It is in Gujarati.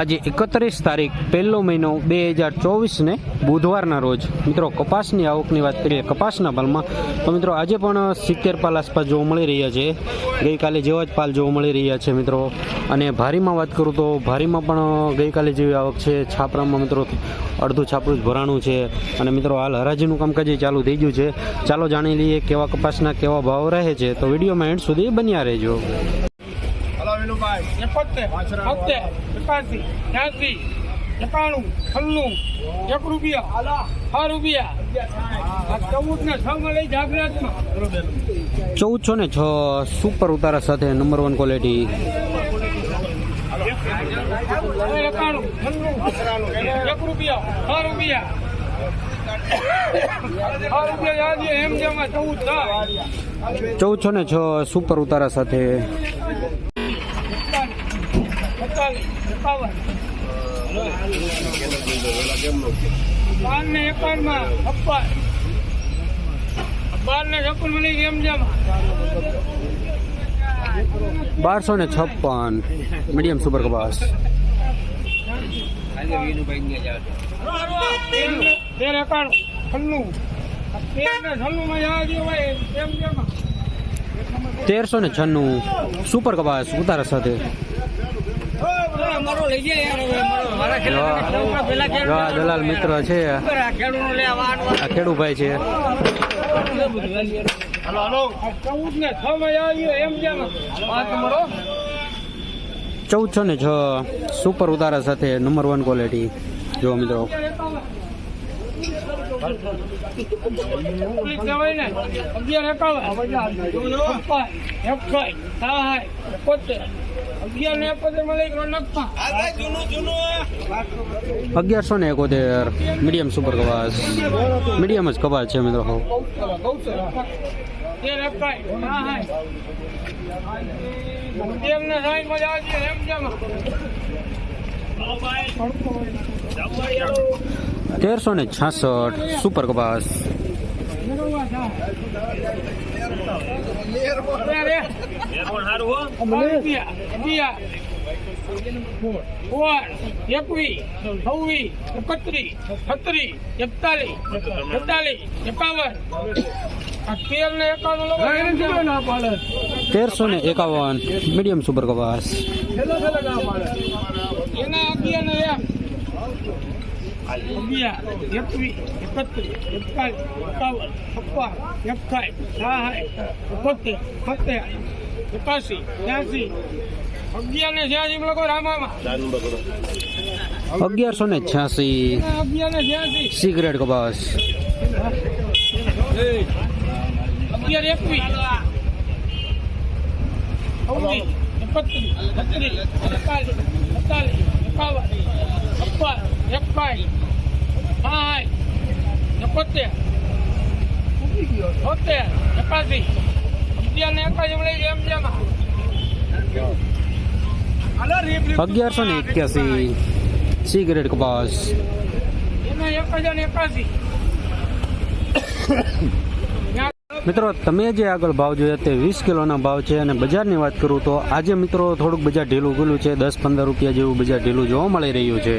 આજે એકત્રીસ તારીખ પહેલો મહિનો બે હજાર ચોવીસને બુધવારના રોજ. મિત્રો, કપાસની આવકની વાત કરીએ, કપાસના પાલમાં તો મિત્રો, આજે પણ સિત્તેર પાલ આસપાસ જોવા મળી રહ્યા છે. ગઈકાલે જેવા જ પાલ જોવા મળી રહ્યા છે, મિત્રો. અને ભારીમાં વાત કરું તો ભારીમાં પણ ગઈકાલે જેવી આવક છે. છાપરામાં, મિત્રો, અડધું છાપરું જ ભરાણું છે. અને મિત્રો, હાલ હરાજીનું કામકાજ ચાલુ થઈ ગયું છે. ચાલો જાણી લઈએ કેવા કપાસના કેવા ભાવ રહે છે. તો વિડીયોમાં એન્ડ સુધી બન્યા રહેજો. વિનુભાઈ એકોતેર બોતેર એકાસી ત્યાસી એકાણું છન્નું એક રૂપિયા. છ રૂપિયા. આ ચૌદ ને છ માં લઈ જાગરાતમાં ચૌદસો ને છ સુપર ઉતારા સાથે નંબર વન ક્વોલિટી એકાણું છન્નું એક રૂપિયા છ રૂપિયા. યાદ છે એમ જેમાં ચૌદ છ ચૌદસો ને છ સુપર ઉતારા સાથે. એકતાલીસ એકાવન બાર ને એકાવનમાં છપ્પન બાર ને છપ્પનમાં લઈ એમ જેમાં બારસો ને છપ્પન મીડિયમ સુપર કપાસ તેર એકાણું છન્નું. તેર ને છન્નું માં યાદ હોય એમ જેમાં. તેરસો ને છન્નું સુપર કપાસ ઉતારા સાથે અમારો લઈ જાય યાર હવે અમારો મારા ખેડૂત પેલા જો આ દલાલ મિત્ર છે. આ ખેડૂભાઈ છે. ચૌદ ચૌદસો ને છ સુપર ઉતારા સાથે નંબર વન ક્વોલિટી જો મિત્રો. અગિયાર એકાવન. એક સાત સહાય એકોતેર અગિયાર ને એકોતેરમાં લઈ નકમાં અગિયારસો ને એકોતેર મીડિયમ સુપર કપાસ મીડિયમ જ કપાસ છે મિત્રો. તેર એકાઈ સહાય તેર ને સાઈઠમાં યાદ છે એમ જેમાં તેરસો ને છાસઠ સુપર કપાસ એકવીસ છવ્વીસ એકત્રીસ છત્રીસ એકતાલીસ એકતાલીસ એકાવન તેરસો ને એકાવન મીડિયમ સુપર કપાસ. એના અગિયાર અગિયાર એકવીસ એકત્રીસ એકતાલીસ એકાવન છપ્પન એકાઈ સહાય એકોતેર સત્તેર એકાસી ત્યાસી અગિયાર ને છ્યાસી લોકો રામામાં. અગિયારસો ને છ્યાસી અગિયાર ને છ્યાસી સિગરેટ કપાસ અગિયાર એકવીસ. એકત્રીસ છત્રીસ એકતાલીસ એકતાલીસ એકાવન છપ્પન એકાઈ એકોતેર છોતેર એકાસી અગિયાર ને લઈ એમ જેમાં અગિયારસો ને એક્યાસી સિગરેટ કપાસ ને મિત્રો તમે જે આગળ ભાવ જોયા તે વીસ કિલોના ભાવ છે અને બજારની વાત કરું તો આજે મિત્રો થોડુંક બજાર ઢીલું ગયેલું છે દસ પંદર રૂપિયા જેવું બજાર ઢીલું જોવા મળી રહ્યું છે.